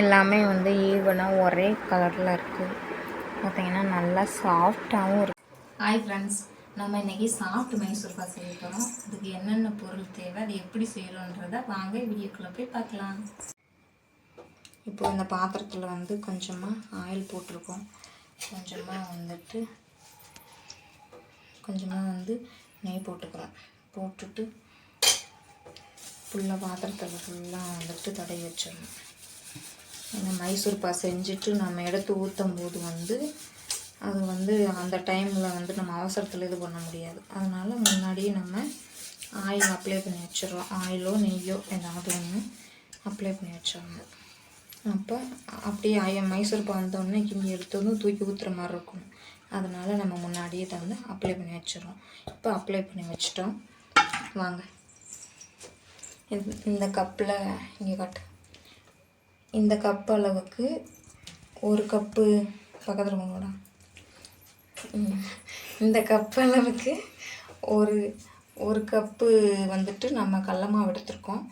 எல்லாமே வந்து ஈவனாக ஒரே கலரில் இருக்குது பார்த்திங்கன்னா நல்லா சாஃப்டாகவும் இருக்குது ஹாய் ஃப்ரெண்ட்ஸ் நம்ம இன்றைக்கி சாஃப்ட் மைசூர் பாக் செய்ய போகிறோம் அதுக்கு என்னென்ன பொருள் தேவை அது எப்படி செய்யணுன்றதை வாங்க வீடியோக்குள்ளே போய் பார்க்கலாம். இப்போ இந்த பாத்திரத்தில் வந்து கொஞ்சமாக ஆயில் போட்டிருக்கோம். கொஞ்சமாக வந்துட்டு கொஞ்சமாக வந்து நெய் போட்டுக்கிறோம். போட்டுட்டு ஃபுல்லாக பாத்திரத்தில் ஃபுல்லாக வந்துட்டு தடவி வச்சிடணும். இந்த மைசூர் பா செஞ்சுட்டு நம்ம எடுத்து ஊற்றும் போது வந்து அது வந்து அந்த டைமில் வந்து நம்ம அவசரத்தில் இது பண்ண முடியாது. அதனால் முன்னாடியே நம்ம ஆயில் அப்ளை பண்ணி வச்சிடுறோம். ஆயிலோ நெய்யோ ஏதாவது ஒன்று அப்ளை பண்ணி வச்சிடணும் அப்போ அப்படியே ஆய மைசூர் பா வந்தோடனே கிண்டி எடுத்து வந்து தூக்கி ஊற்றுற மாதிரி இருக்கும். அதனால் நம்ம முன்னாடியே இதை வந்து அப்ளை பண்ணி வச்சிடுறோம். இப்போ அப்ளை பண்ணி வச்சிட்டோம். வாங்க. இந்த கப்பில் இங்கே காட்டு. இந்த கப் அளவுக்கு ஒரு கப்பு பக்கத்தில் கொண்டோடா இந்த கப் அளவுக்கு ஒரு ஒரு கப்பு வந்துட்டு நம்ம கடல மாவு எடுத்திருக்கோம்.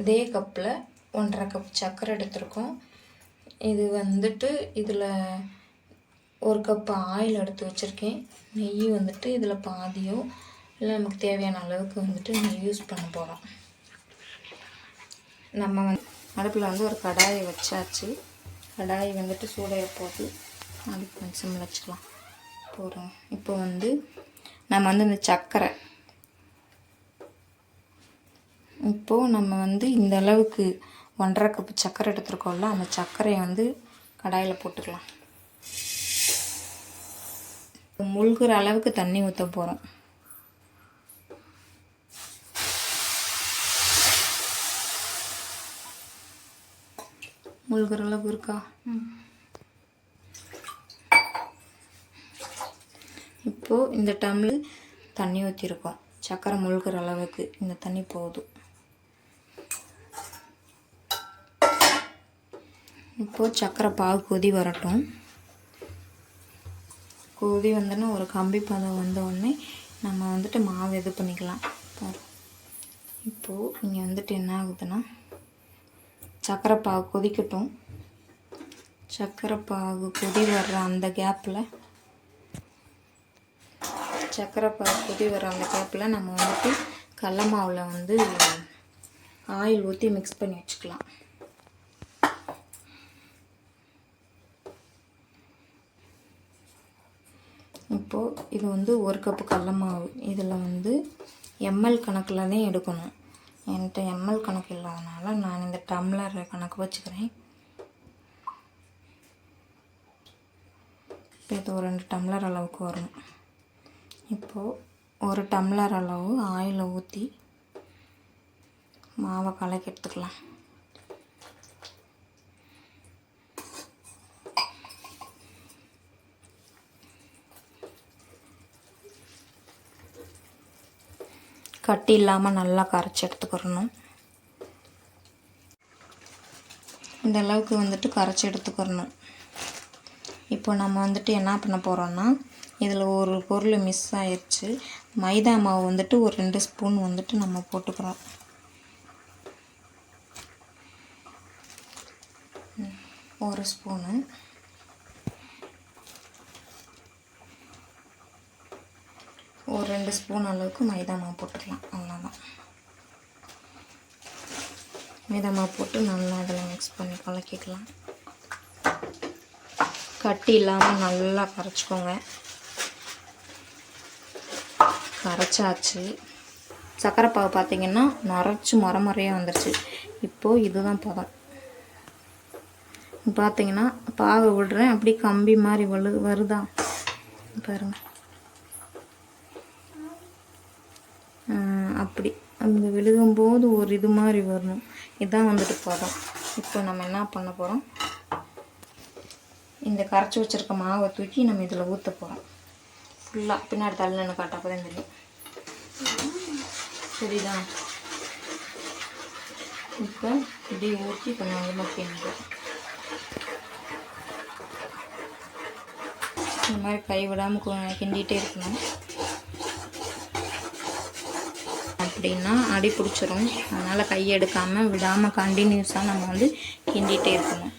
இதே கப்பில் ஒன்றரை கப் சர்க்கரை எடுத்திருக்கோம். இது வந்துட்டு இதில் ஒரு கப் ஆயில் எடுத்து வச்சுருக்கேன். நெய் வந்துட்டு இதில் பாதியோ இல்லை நமக்கு தேவையான அளவுக்கு வந்துட்டு நெய் யூஸ் பண்ண போகிறோம் நம்ம வந்து அடுப்பில் வந்து ஒரு கடாயை வச்சாச்சு. கடாய் வந்துட்டு சூடைய போட்டு அடுப்பு கொஞ்சம் வச்சுக்கலாம் போகிறோம் இப்போ வந்து நம்ம வந்து இந்த சர்க்கரை இப்போது நம்ம வந்து இந்த அளவுக்கு ஒன்றரை கப்பு சர்க்கரை எடுத்துருக்கோம்ல அந்த சர்க்கரையை வந்து கடாயில் போட்டுக்கலாம். முழுகிற அளவுக்கு தண்ணி ஊற்ற போகிறோம் முழுகிற அளவுக்கு இருக்கா? இப்போது இந்த டம்ளர் தண்ணி ஊற்றிருக்கோம் சக்கரை முழுகிற அளவுக்கு இந்த தண்ணி போதும். இப்போது சக்கரை பாகு கொதி வரட்டும். கொதி வந்தோன்னே ஒரு கம்பி பதம் வந்த உடனே நம்ம வந்துட்டு மாவு இது பண்ணிக்கலாம். பாரு. இப்போது இங்கே வந்துட்டு என்ன ஆகுதுன்னா சக்கரை பாகு கொதிக்கட்டும். சக்கரை பாகு கொதி வர்ற அந்த கேப்பில் சர்க்கரை பாகு கொதி வர்ற அந்த கேப்பில் நம்ம வந்துட்டு கடல மாவில் வந்து ஆயில் ஊற்றி மிக்ஸ் பண்ணி வச்சுக்கலாம். இப்போது இது வந்து ஒரு கப்பு கடல மாவு. இதில் வந்து எம்எல் கணக்கில் தான் எடுக்கணும். என்கிட்ட எம்எல் கணக்கு இல்லாதனால நான் இந்த டம்ளர் கணக்கு வச்சுக்கிறேன். இப்போ இது ஒரு ரெண்டு டம்ளர் அளவுக்கு வரும் இப்போது ஒரு டம்ளர் அளவு ஆயிலை ஊற்றி மாவை கலக்கி எடுத்துக்கலாம். கட்டி இல்லாமல் நல்லா கரைச்சி எடுத்துக்கிறணும். இந்த அளவுக்கு வந்துட்டு கரைச்சி எடுத்துக்கிறணும். இப்போ நம்ம வந்துட்டு என்ன பண்ண போகிறோன்னா இதில் ஒரு பொருள் மிஸ் ஆயிடுச்சு மைதா மாவு வந்துட்டு ஒரு ரெண்டு ஸ்பூன் வந்துட்டு நம்ம போட்டுக்கிறோம். ஒரு ஸ்பூனு ஒரு ரெண்டு ஸ்பூன் அளவுக்கு மைதா மாவு போட்டுக்கலாம். அவ்வளோதான் மைதா மாவு போட்டு நல்லா இதில் மிக்ஸ் பண்ணி கலக்கிக்கலாம் கட்டி இல்லாமல் நல்லா கரைச்சிக்கோங்க. கரைச்சாச்சு. சக்கரைப்பாவை பாவு பார்த்தீங்கன்னா நரைச்சி முறை முறையாக வந்துருச்சு. இப்போது இதுதான் பதம். பார்த்தீங்கன்னா பாவை விடுறேன். அப்படியே கம்பி மாதிரி வலு வருதா? பாருங்கள் அப்படி. அந்த விழுகும்போது ஒரு இது மாதிரி வரணும். இதுதான் வந்துட்டு பதம் இப்போ நம்ம என்ன பண்ண போகிறோம் இந்த கரைச்சி வச்சிருக்க மாவை தூக்கி நம்ம இதில் ஊற்ற போகிறோம் ஃபுல்லாக பின்னாடி தள்ளு காட்ட அப்போ தான் தெரியும். சரிதா இப்போ இப்படி ஊற்றி கொஞ்சம் கொஞ்சமாக கிண்டுறோம் இந்த மாதிரி கை விடாமல் கிண்டிகிட்டே இருக்கணும். அப்படின்னா அடி பிடிச்சிரும். அதனால் கை எடுக்காமல் விடாமல் கண்டினியூஸாக நம்ம வந்து கிண்டிகிட்டே இருக்கணும்.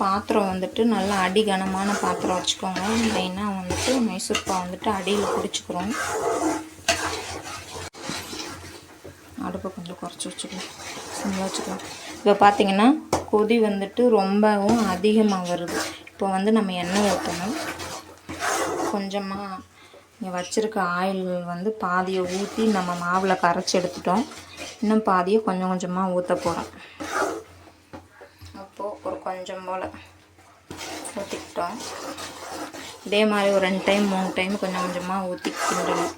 பாத்திரம் வந்துட்டு நல்லா அடி கனமான பாத்திரம் வச்சுக்கோங்க. இல்லைன்னா வந்துட்டு மைசூர்பா வந்துட்டு அடியில் பிடிச்சிக்கிறோம் அடுப்பை கொஞ்சம் குறைச்சி வச்சுக்கலாம் சிம்மில் வச்சுக்கலாம். இப்போ பார்த்திங்கன்னா கொதி வந்துட்டு ரொம்பவும் அதிகமாக வருது. இப்போ வந்து நம்ம எண்ணெய் ஊற்றணும். கொஞ்சமாக இங்கே வச்சுருக்க ஆயில் வந்து பாதியை ஊற்றி நம்ம மாவில் கரைச்சி எடுத்துட்டோம். இன்னும் பாதியை கொஞ்சம் கொஞ்சமாக ஊற்ற போகிறோம் அப்போது ஒரு கொஞ்சம் போல் ஊற்றிக்கிட்டோம் இதே மாதிரி ஒரு ரெண்டு டைம் மூணு டைம் கொஞ்சம் கொஞ்சமாக ஊற்றி கிண்டணும்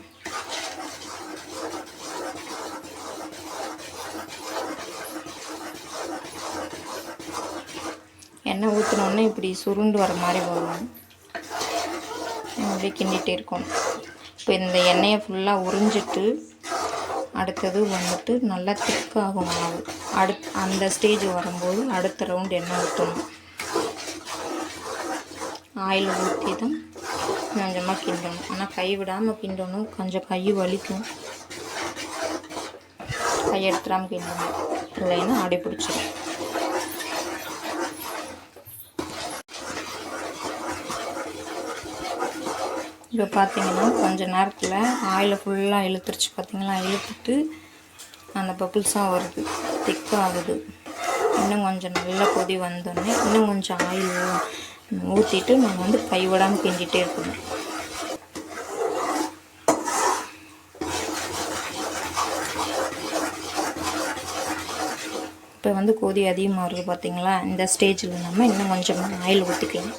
எண்ணெய் ஊற்றினோடனே இப்படி சுருண்டு வர மாதிரி வரும். அப்படியே கிண்டிகிட்டே இருக்கும் இப்போ இந்த எண்ணெயை ஃபுல்லாக உறிஞ்சிட்டு அடுத்தது வந்துட்டு நல்லா திக்காகும் மாவு அடுத் அந்த ஸ்டேஜ் வரும்போது அடுத்த ரவுண்ட் எண்ணெய் ஊற்றணும் ஆயில் ஊற்றி தான் கொஞ்சமாக கிண்டணும். ஆனால் கை விடாமல் கிண்டணும். கொஞ்சம் கை வலிக்கும். கை எடுத்துடாமல் கிண்டணும். இல்லைன்னா அடி பிடிச்சிடும் இப்போ பார்த்தீங்கன்னா கொஞ்சம் நேரத்தில் ஆயிலை ஃபுல்லாக இழுத்துருச்சு. பார்த்தீங்களா? இழுத்துட்டு அந்த பப்புள்ஸாக வருது. திக்காகுது இன்னும் கொஞ்சம் நல்லா கொதி வந்தோடனே இன்னும் கொஞ்சம் ஆயில் ஊற்றிட்டு நம்ம வந்து கைவிடாமல் கிண்டிகிட்டே இருக்கணும். இப்போ வந்து கொதி அதிகமாக இருக்குது பார்த்தீங்களா? இந்த ஸ்டேஜில் நம்ம இன்னும் கொஞ்சம் ஆயில் ஊற்றிக்கலாம்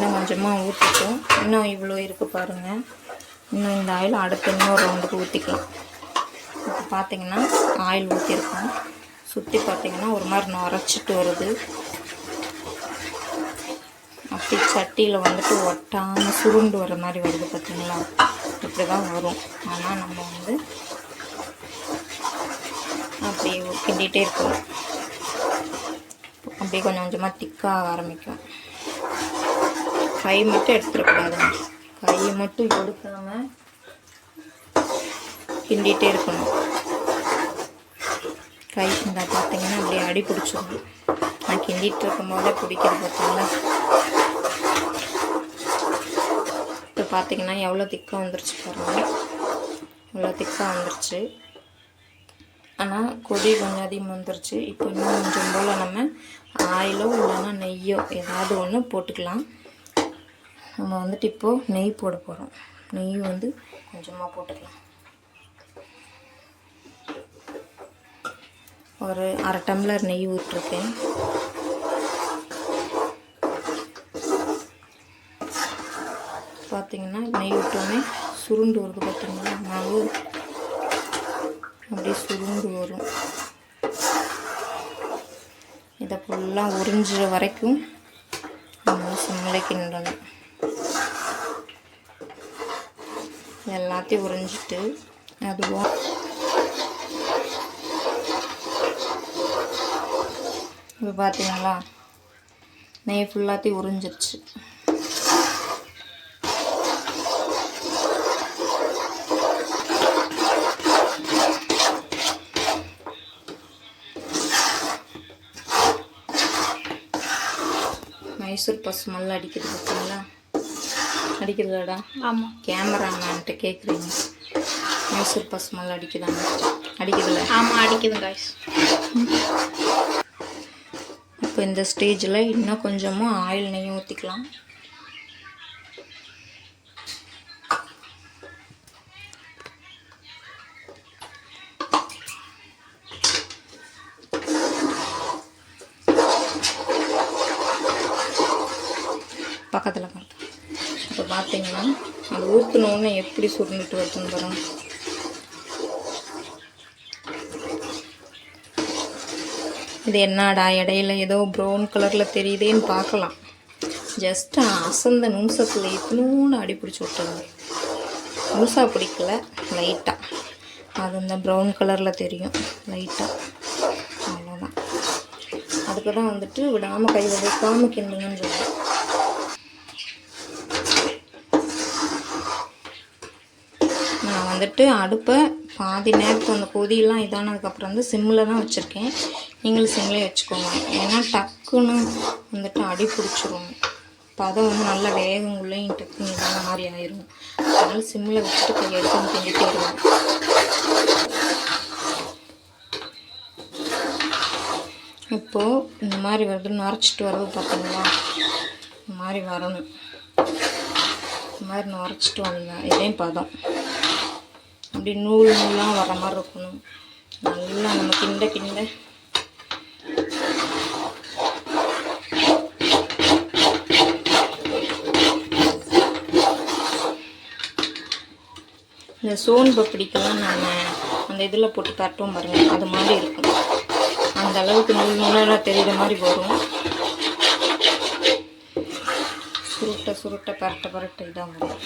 இன்னும் கொஞ்சமாக ஊற்றிட்டோம் இன்னும் இவ்வளோ இருக்குது பாருங்கள் இன்னும் இந்த ஆயில் அடுத்த இன்னொரு ரவுண்டுக்கு ஊற்றிக்கலாம் இப்போ பார்த்தீங்கன்னா ஆயில் ஊற்றிருக்கோம் சுற்றி பார்த்தீங்கன்னா ஒரு மாதிரி நுரைச்சிட்டு வருது. அப்படி சட்டியில் வந்துட்டு ஒட்டாமல் சுருண்டு வர மாதிரி வருது பார்த்தீங்களா இப்படி தான் வரும். ஆனால் நம்ம வந்து அப்படி கிண்டிகிட்டே இருக்கணும். அப்படியே கொஞ்சம் கொஞ்சமாக திக்காக ஆரம்பிக்கும். கை மட்டும் எடுத்துடக்கூடாதுங்க கையை மட்டும் கொடுக்காம கிண்டிகிட்டே இருக்கணும். கை இந்த பார்த்தீங்கன்னா அப்படியே அடி பிடிச்சிடும் நான் கிண்டிகிட்டு இருக்கும் போதே பிடிக்கிறது பார்த்தீங்களா? இப்போ பார்த்தீங்கன்னா எவ்வளோ திக்காக வந்துருச்சு பாருங்கள் எவ்வளோ திக்காக வந்துருச்சு. ஆனால் கொடி கொஞ்சம் அதிகமாக வந்துருச்சு. இப்போ இன்னும் கொஞ்சம் போல் நம்ம ஆயிலோ இல்லைன்னா நெய்யோ ஏதாவது ஒன்று போட்டுக்கலாம். நம்ம வந்துட்டு இப்போது நெய் போட போகிறோம் நெய் வந்து கொஞ்சமாக போட்டுக்கலாம். ஒரு அரை டம்ளர் நெய் விட்டுருக்கேன் பார்த்தீங்கன்னா நெய் விட்டோன்னே சுருண்டு வருது பார்த்தீங்கன்னா மாவு அப்படியே சுருண்டு வரும். இதை ஃபுல்லாக உறிஞ்சுற வரைக்கும் நம்ம சிம்மில் கிண்டணும் எல்லாத்தையும் உறிஞ்சிட்டு அதுவும் இப்போ பார்த்தீங்களா நெய் ஃபுல்லாத்தையும் உறிஞ்சிருச்சு. மைசூர் பசு மல்ல அடிக்கிறது பார்த்தீங்களா அடிக்கிறதாடா? ஆமாம் கேமராமேன்ட்டு கேட்குறீங்க மைசூர் பசு ஸ்மெல் அடிக்குதாங்க அடிக்குதுல்ல? ஆமாம் அடிக்குது காய்ஸ் இப்போ இந்த ஸ்டேஜில் இன்னும் கொஞ்சமாக ஆயில் நெய் ஊற்றிக்கலாம் பக்கத்தில் பார்த்தா இப்போ பார்த்தீங்கன்னா அது ஊற்றினோன்னு எப்படி சுருண்டுட்டு வருதுன்னு பாருங்கள் இது என்னடா இடையில ஏதோ ப்ரௌன் கலரில் தெரியுதேன்னு பார்க்கலாம். ஜஸ்ட் அசந்த நிமிஷத்தில் இத்தினூன்னு அடி பிடிச்சி விட்டுருங்க. முழுசாக பிடிக்கல லைட்டாக அது இந்த ப்ரௌன் கலரில் தெரியும் லைட்டாக அவ்வளோதான் அதுக்கு தான் வந்துட்டு விடாமல் கை வலிக்காமல் கிண்டுங்கன்னு சொல்லுவேன் நான் வந்துட்டு அடுப்பை பாதி நேரத்துக்கு அந்த கொதியெல்லாம் இதானதுக்கப்புறம் வந்து சிம்மில் தான் வச்சுருக்கேன். நீங்களும் சிம்மில் வச்சுக்கோங்க. ஏன்னா டக்குன்னு வந்துட்டு அடி பிடிச்சிரும். பதம் வந்து நல்லா வேகங்குள்ளேயும் டக்குன்னு இதான மாதிரி ஆயிரும். அதனால் சிம்மில் வச்சுட்டு கை எடுத்து கிண்டிட்டே இருவேன் இப்போது இந்த மாதிரி வருது நுரைச்சிட்டு வருது பார்த்தீங்களா? இந்த மாதிரி வரணும். இந்த மாதிரி நுரைச்சிட்டு வந்தேன் இதே பதம். அப்படி நூல் நூலாக வர மாதிரி இருக்கணும். நல்லா நம்ம கிண்ட கிண்ட. இந்த சோன் பப்படிக்கெல்லாம் நம்ம அந்த இதில் போட்டு தட்டுவோம் பாருங்கள் அது மாதிரி இருக்கும். அந்த அளவுக்கு நூல் நூலாக தெரியுற மாதிரி வரும். சுருட்ட சுருட்ட பரட்ட பரட்ட இதாக வரும்.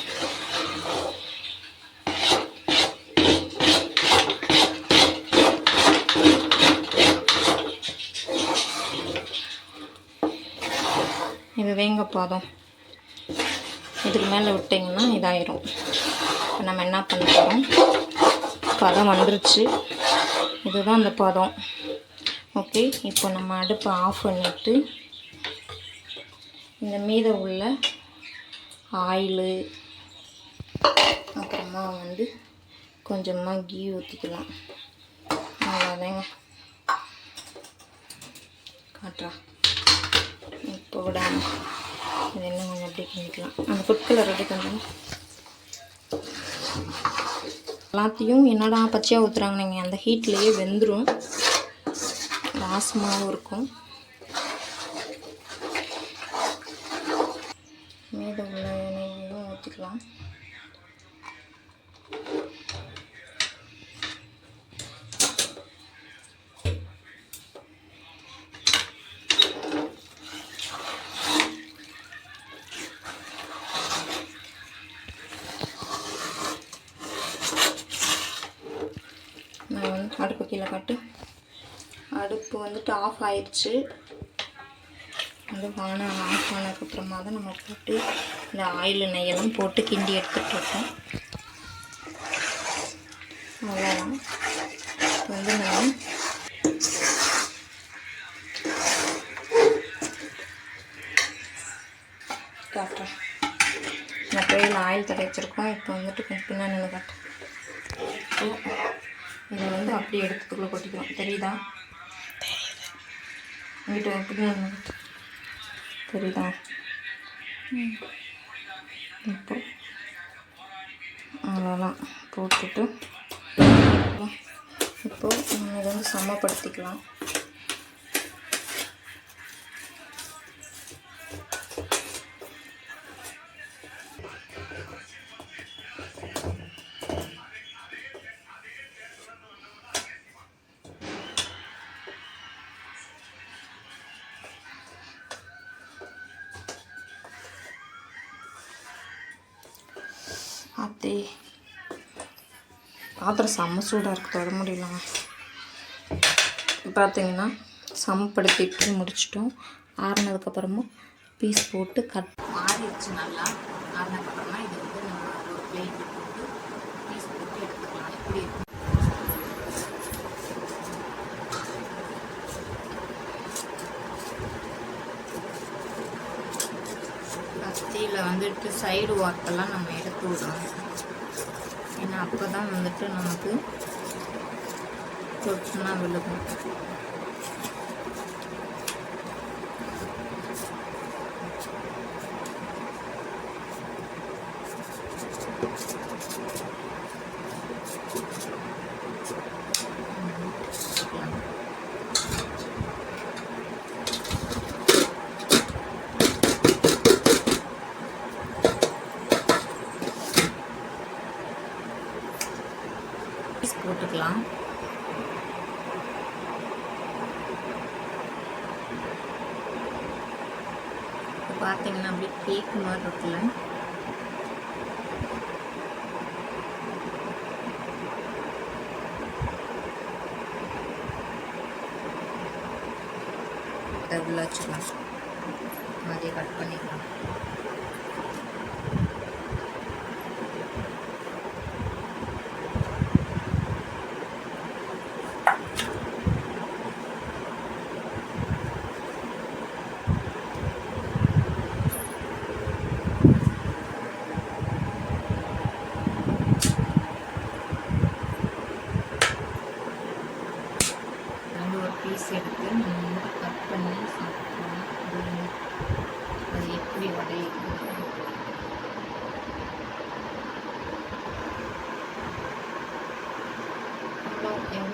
இது வேங்க இதுக்கு மேலே விட்டிங்கன்னா இதாயிரும். இப்போ நம்ம என்ன பண்ண போகிறோம் பதம் வந்துருச்சு. இதுதான் அந்த பதம். ஓகே இப்போ நம்ம அடுப்பை ஆஃப் பண்ணிவிட்டு இந்த மீத உள்ள ஆயிலு அப்புறமா வந்து கொஞ்சமாக கீ ஊற்றிக்கலாம் அவ்வளோதாங்க காட்டுறா. இப்போ விடாம இது இன்னும் கொஞ்சம் அப்படியே பண்ணிக்கலாம். அந்த ஃபுட் கலர் அப்படியே எல்லாத்தையும் என்னடா பச்சையாக ஊற்றுறாங்க நீங்கள் அந்த ஹீட்லேயே வெந்துடும் வாசமாகவும் இருக்கும். மீத உள்ள எண்ணெயும் ஊற்றிக்கலாம் நான் வந்து அடுப்பு கீழே காட்டு இப்போ வந்துட்டு ஆஃப் ஆயிடுச்சு வந்து வானம் ஆஃப் ஆனதுக்கப்புறமா தான் நம்ம போட்டு இந்த ஆயில் நெய்யெல்லாம் போட்டு கிண்டி எடுத்துகிட்டு இருக்கோம் அவ்வளோதான் வந்து நம்ம காட்டுறேன் இந்த கையில் ஆயில் தடைச்சிருக்கோம் இப்போ வந்துட்டு கொஞ்சம் பின்னாடி நின்று காட்டுறேன் இதை வந்து அப்படியே எடுத்துக்குள்ளே கொட்டிக்கிறோம். தெரியுதா? வீட்டு எப்படி தெரியுதா? இப்போ அவ்வளோதான். போட்டுட்டு இப்போது நம்ம இதை வந்து சமப்படுத்திக்கலாம். அத்தே பாத்திரம் செம்ம சூடாக இருக்குது தொட முடியலங்க பார்த்தீங்கன்னா சமப்படுத்திட்டு முடிச்சிட்டோம். ஆறுனதுக்கப்புறமா பீஸ் போட்டு கட் மாறிடுச்சு நல்லா. ஆறுனதுக்கப்புறமா இது வந்து நம்ம ஒரு போட்டு பீஸ் போட்டு எடுத்துக்கலாம். எப்படி இருக்கும் கத்தியில் வந்துட்டு சைடு வார்த்தெல்லாம் நம்ம எடுத்து விடுறோம் அப்போ தான் வந்துட்டு நமக்கு தொற்றுனா விழுகும் பீஸ் போட்டுக்கலாம் இப்போ பார்த்தீங்கன்னா அப்படியே கேக் மாதிரி இருக்குல்ல உள்ள வச்சுக்கலாம். அதை கட் பண்ணிக்கலாம் ரெண்டு ஒரு பீஸ் எடுத்து நம்ம வந்து கட் பண்ணி சாப்பிட்றோம் அது அது எப்படி உடையுது எவ்வளோ எவ்வளோ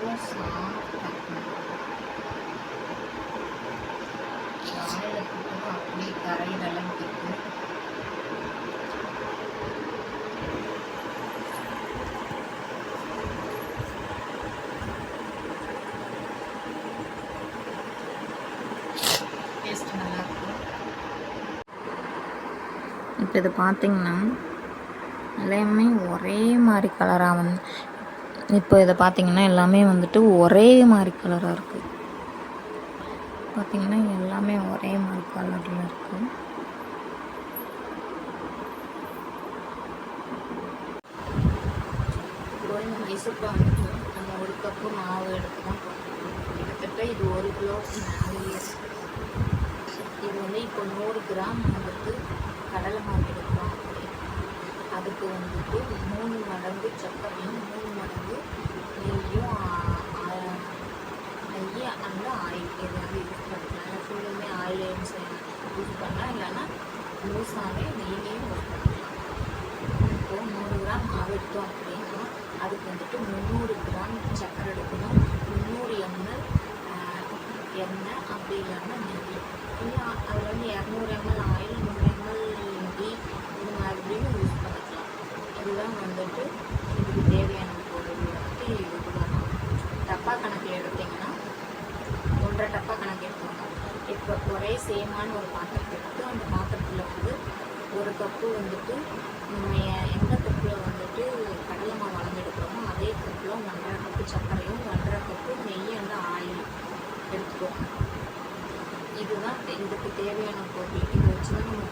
சாஃப்டாக வாயில் போட்டு அப்படியே கரையிற அளவுக்கு இருக்கு டேஸ்ட் நல்லாயிருக்கும் இப்போ இது பார்த்தீங்கன்னா எல்லாமே ஒரே மாதிரி கலராக வந்து இப்போ இதை பார்த்தீங்கன்னா எல்லாமே வந்துட்டு ஒரே மாதிரி கலராக இருக்குது பார்த்தீங்கன்னா எல்லாமே ஒரே மாதிரி கலரில் இருக்குது இப்போ வந்துட்டு நம்ம ஒரு கப்பு மாவு எடுத்து தான் கிட்டத்தட்ட இது ஒரு கிலோ மேலேயே இது வந்து இப்போ நூறு கிராம் வந்துட்டு கடலை மாவு எடுக்கும் அதுக்கு வந்துட்டு மூணு மடங்கு சர்க்கரையும் மூணு மடங்கு நெய்யும் ஆ- நெய் அந்த ஆயில் எதாவது யூஸ் பண்ணிக்கலாம் ஃபுல்லுமே ஆயில் யூஸ் பண்ணலாம் இல்லைன்னா முழுசாகவே நெய்யிலையும் யூஸ் பண்ணலாம் இப்போது நூறு கிராம் மாவு எடுத்தோம் அப்படின்னா அதுக்கு வந்துட்டு முந்நூறு கிராம் சர்க்கரை எடுக்கணும். முந்நூறு எம்எல் எண்ணெய் அப்படி இல்லாமல் நெய். இல்லை அதில் வந்து இரநூறு எம்எல் ஆயில் நூறு எம்எல் நெய் இது மாதிரியும் யூஸ் பண்ணலாம் இதுதான் வந்துட்டு இதுக்கு தேவையான பொருள் வந்துட்டு இதுதான். டப்பா கணக்கில் எடுத்திங்கன்னா ஒன்றரை டப்பா கணக்கு எடுத்துக்கோங்க. இப்போ ஒரே சேமான ஒரு பாத்திரத்தை எடுத்து அந்த பாத்திரத்தில் வந்து ஒரு கப்பு வந்துட்டு நம்ம எந்த கப்பில் வந்துட்டு கடலை மாவு வளர்ந்துடுக்கிறோமோ அதே கப்பில் ஒன்றரை கப்பு சர்க்கரையும் ஒன்றரை கப்பு நெய் அந்த ஆயில் எடுத்துக்கோங்க. இதுதான் இதுக்கு தேவையான பொருள். இதை வச்சு தான் நம்ம